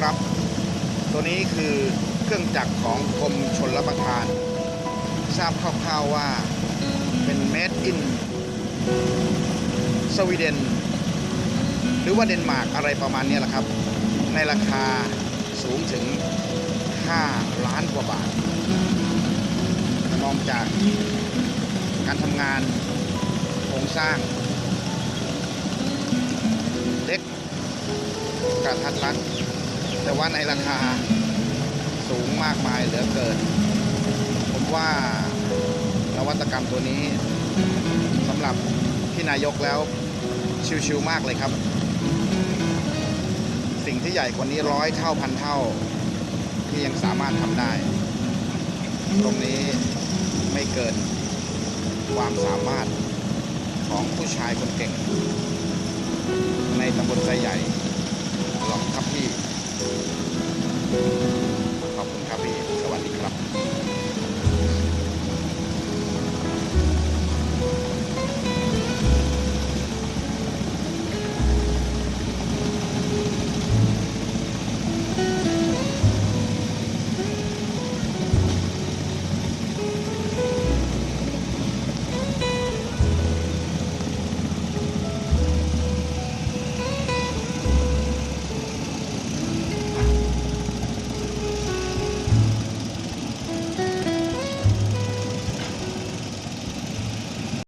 ครับ ตัวนี้คือเครื่องจักรของกรมชนรับประทาน ทราบคร่าวๆว่าเป็น made in สวีเดน หรือว่าเดนมาร์กอะไรประมาณนี้แหละครับ ในราคาสูงถึง 5 ล้านกว่าบาท มองจากการทำงานโครงสร้างเล็กกระทัดรัด แต่ว่าในราคาสูงมากมายเหลือเกิน ผมว่านวัตกรรมตัวนี้สำหรับพี่นายกแล้วชิวๆมากเลยครับ สิ่งที่ใหญ่กว่านี้ร้อยเท่าพันเท่า ที่ยังสามารถทำได้ ตรงนี้ไม่เกินความสามารถของผู้ชายคนเก่ง ในตำบลไซใหญ่